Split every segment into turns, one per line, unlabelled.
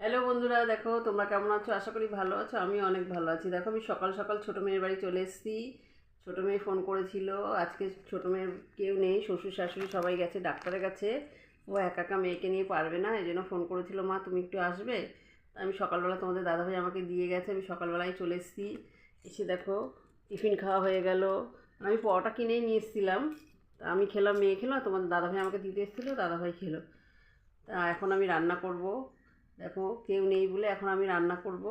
Hello বন্ধুরা, দেখো, তোমরা কেমন আছো? আশা করি ভালো আছো আমি অনেক ভালো আছি। দেখো, আমি সকাল সকাল ছোটো মেয়ের বাড়ি চলে এসেছি। ছোটো মেয়ে ফোন করেছিল, আজকে ছোটো মেয়ের কেউ নেই, শ্বশুর শাশুড়ি সবাই গেছে, ডাক্তারের কাছে। ও একা একা মেয়েকে নিয়ে পারবে না, এই জন্য ফোন করেছিল, মা, তুমি একটু আসবে? আমি সকালবেলা তোমাদের দাদাভাই আমাকে দিয়ে গেছে, আমি সকালবেলায় চলে এসেছি। এসে দেখো, টিফিন খাওয়া হয়ে গেল। আমি পরোটা কিনেই নিয়ে এসেছিলাম। তা আমি খেলাম, মেয়ে খেলো তোমাদের দাদাভাই আমাকে দিতে এসেছিল, দাদাভাই খেলো। তা এখন আমি রান্না করব। দেখো কেউ নেই বলে এখন আমি রান্না করব।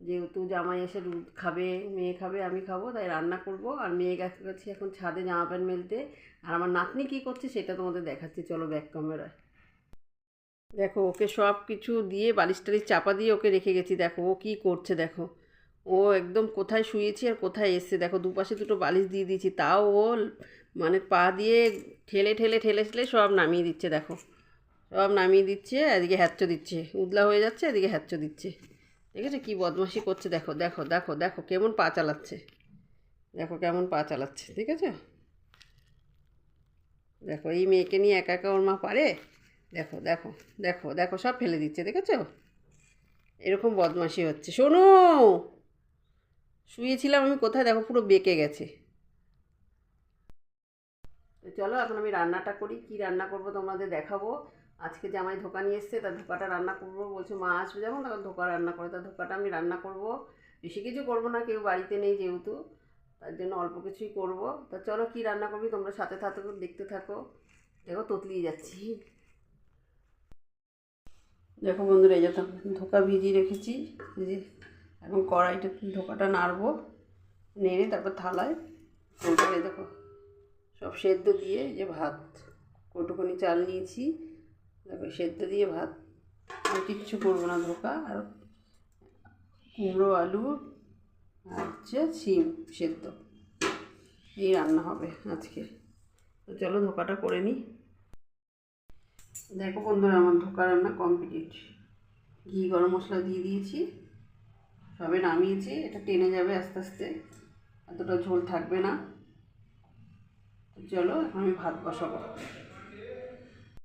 যেহেতু জামাই এসে দুধ খাবে, মেয়ে খাবে, আমি খাব, তাই রান্না করব। আর মেয়ে গেছে এখন ছাদে জামা প্যান্ট মেলতে। আর আমার নাতনি কী করছে সেটা তোমাদের দেখাচ্ছি, চলো ব্যাক ক্যামেরায় দেখো, ওকে সব কিছু দিয়ে বালিশ টালিশ চাপা দিয়ে ওকে রেখে গেছি। দেখো, ও কী করছে দেখো। ও একদম কোথায় শুয়েছি আর কোথায় এসছে? দেখো, দুপাশে দুটো বালিশ দিয়ে দিয়েছি। তাও ও মানে পা দিয়ে ঠেলে ঠেলে ঠেলে ঠেলে সব নামিয়ে দিচ্ছে, দেখো। সব নামিয়ে দিচ্ছে, এদিকে হ্যাচ্চ দিচ্ছে। উদলা হয়ে যাচ্ছে, এদিকে হ্যাচ্চ দিচ্ছে। ঠিক আছে কী বদমাশি করছে? দেখো দেখো দেখো দেখো, কেমন পা চালাচ্ছে। দেখো কেমন পা চালাচ্ছে ঠিক আছে দেখো, এই মেয়েকে নিয়ে একা একা ওর মা পারে? দেখো দেখো দেখো দেখো, সব ফেলে দিচ্ছে, দেখেছ? এরকম বদমাশি হচ্ছে। শোনো! শুয়েছিলাম আমি কোথায়? দেখো, পুরো বেঁকে গেছে। চলো, এখন আমি রান্নাটা করি। কি রান্না করব তোমাদের দেখাবো? আজকে জামাই ধোকা নিয়ে এসছে তার ধোকাটা রান্না করব বলছে, মা আসবে যেমন তখন ধোকা রান্না করে তার ধোকাটা আমি রান্না করব। বেশি কিছু করব না, কেউ বাড়িতে নেই যেহেতু, তার জন্য অল্প কিছুই করব। তা চলো কি রান্না করবি, তোমরা সাথে থাকো, দেখতে থাকো। দেখো, ততলিয়ে যাচ্ছি। দেখো বন্ধুরা, এই যে ধোকা ভিজিয়ে রেখেছি। এখন কড়াইটা, ধোকাটা নাড়বো, নেড়ে তারপর থালায় ওটাকে দেখো, সব সেদ্ধ দিয়ে যে ভাত, কটুকুনি চাল নিয়েছি। দেখো সেদ্ধ দিয়ে ভাত আর কিচ্ছু করব না ধোকা, আর কুমড়ো, আলু, আর হচ্ছে শিম সেদ্ধ। এই রান্না হবে আজকে। তো চলো ধোকাটা করে নিই। দেখো বন্ধুরা, আমার ধোকা রান্না কমপ্লিট ঘি, গরম মশলা দিয়ে দিয়েছি। সবে নামিয়েছি, এটা টেনে যাবে আস্তে আস্তে। এতটা ঝোল থাকবে না। চলো, এখন আমি ভাত বসাবো।